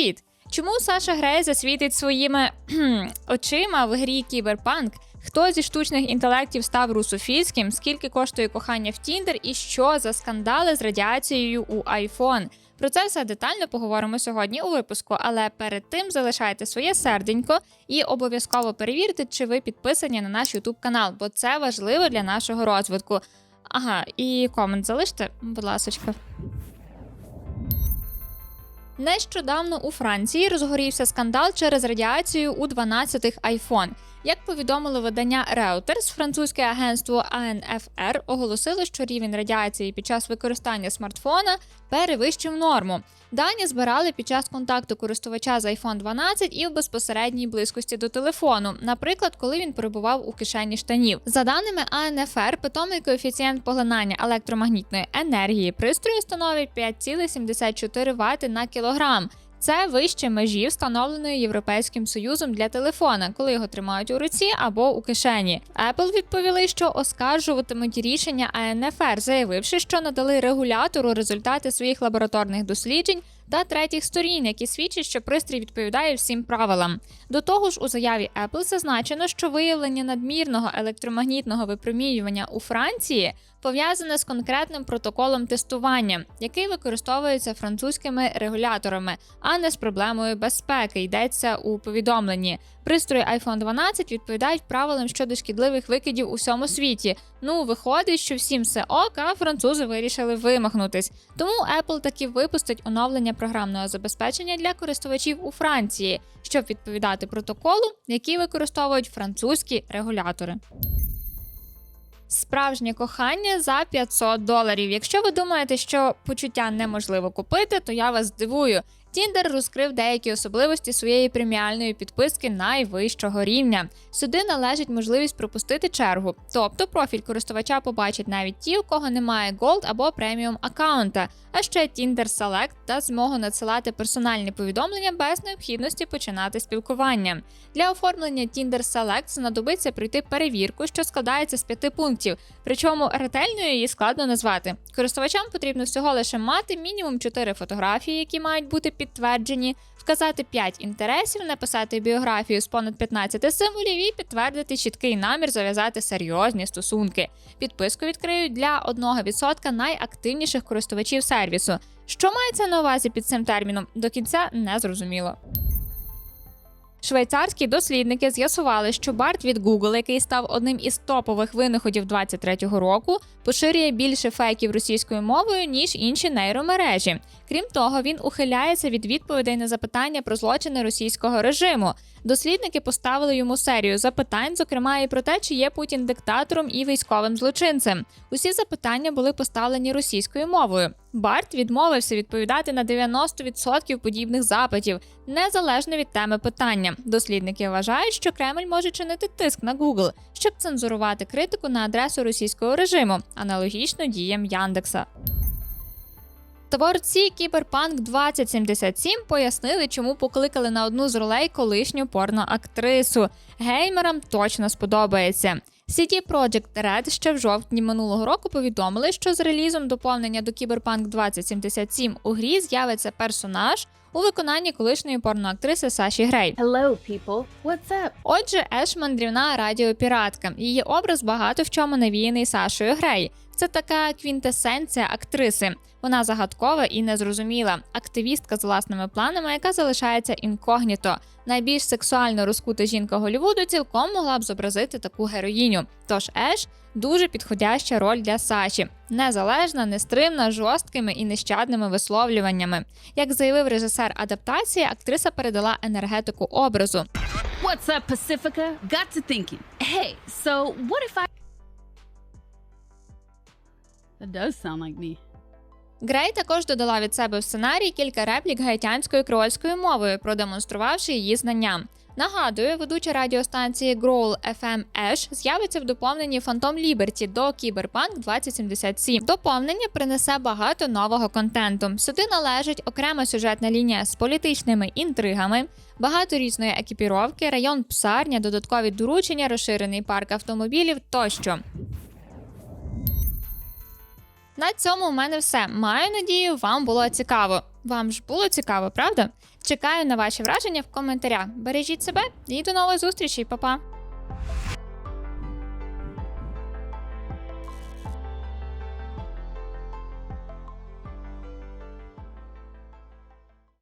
Привіт! Чому Саша Грей засвітить своїми очима в грі Кіберпанк? Хто зі штучних інтелектів став русофільським? Скільки коштує кохання в Тіндер і що за скандали з радіацією у iPhone? Про це все детально поговоримо сьогодні у випуску, але перед тим залишайте своє серденько і обов'язково перевірте, чи ви підписані на наш YouTube канал, бо це важливо для нашого розвитку. Ага, і комент залиште, будь ласочка. Нещодавно у Франції розгорівся скандал через радіацію у 12-х iPhone. Як повідомило видання Reuters, французьке агентство АНФР оголосило, що рівень радіації під час використання смартфона перевищив норму. Дані збирали під час контакту користувача з iPhone 12 і в безпосередній близькості до телефону, наприклад, коли він перебував у кишені штанів. За даними АНФР, питомий коефіцієнт поглинання електромагнітної енергії пристрою становить 5,74 Вт на кілограм. Це вище межі, встановленої Європейським Союзом для телефона, коли його тримають у руці або у кишені. Apple відповіли, що оскаржуватимуть рішення АНФР, заявивши, що надали регулятору результати своїх лабораторних досліджень та третіх сторін, які свідчать, що пристрій відповідає всім правилам. До того ж, у заяві Apple зазначено, що виявлення надмірного електромагнітного випромінювання у Франції пов'язане з конкретним протоколом тестування, який використовується французькими регуляторами, а не з проблемою безпеки. Йдеться у повідомленні. Пристрої iPhone 12 відповідають правилам щодо шкідливих викидів у всьому світі. Ну, виходить, що всім все ок, а французи вирішили вимахнутись. Тому Apple таки випустить оновлення програмного забезпечення для користувачів у Франції, щоб відповідати протоколу, який використовують французькі регулятори. Справжнє кохання за 500 доларів. Якщо ви думаєте, що почуття неможливо купити, то я вас здивую. Тіндер розкрив деякі особливості своєї преміальної підписки найвищого рівня. Сюди належить можливість пропустити чергу, тобто профіль користувача побачать навіть ті, у кого немає Gold або преміум аккаунта, а ще Tinder Select та змогу надсилати персональні повідомлення без необхідності починати спілкування. Для оформлення Tinder Select знадобиться пройти перевірку, що складається з п'яти пунктів. Причому ретельною її складно назвати. Користувачам потрібно всього лише мати мінімум 4 фотографії, які мають бути підтверджені, вказати 5 інтересів, написати біографію з понад 15 символів і підтвердити чіткий намір зав'язати серйозні стосунки. Підписку відкриють для 1% найактивніших користувачів сервісу. Що мається на увазі під цим терміном, до кінця не зрозуміло. Швейцарські дослідники з'ясували, що Барт від Google, який став одним із топових винаходів 23-го року, поширює більше фейків російською мовою ніж інші нейромережі. Крім того, він ухиляється від відповідей на запитання про злочини російського режиму. Дослідники поставили йому серію запитань, зокрема і про те, чи є Путін диктатором і військовим злочинцем. Усі запитання були поставлені російською мовою. Барт відмовився відповідати на 90% подібних запитів, незалежно від теми питання. Дослідники вважають, що Кремль може чинити тиск на Google, щоб цензурувати критику на адресу російського режиму, аналогічно діям Яндекса. Творці Кіберпанк 2077 пояснили, чому покликали на одну з ролей колишню порноактрису. Геймерам точно сподобається. CD Projekt Red ще в жовтні минулого року повідомили, що з релізом доповнення до Кіберпанк 2077 у грі з'явиться персонаж у виконанні колишньої порноактриси Саші Грей. Hello, people. What's up? Отже, Еш мандрівна радіопіратка. Її образ багато в чому навіяний Сашою Грей. Це така квінтесенція актриси. Вона загадкова і незрозуміла. Активістка з власними планами, яка залишається інкогніто. Найбільш сексуально розкута жінка Голлівуду цілком могла б зобразити таку героїню. Тож Еш дуже підходяща роль для Саші, незалежна, нестримна, жорсткими і нещадними висловлюваннями. Як заявив режисер адаптації, актриса передала енергетику образу. What's up, Pacifica? Got to thinking. Hey, so what if I. That does sound like me. Грей також додала від себе в сценарій кілька реплік гаїтянською креольською мовою, продемонструвавши її знання. Нагадую, ведуча радіостанції Growl FM Ash з'явиться в доповненні Phantom Liberty до Cyberpunk 2077. Доповнення принесе багато нового контенту. Сюди належить окрема сюжетна лінія з політичними інтригами, багато різної екіпіровки, район псарня, додаткові доручення, розширений парк автомобілів тощо. На цьому у мене все. Маю надію, вам було цікаво. Вам ж було цікаво, правда? Чекаю на ваші враження в коментарях. Бережіть себе і до нової зустрічей, Па-па!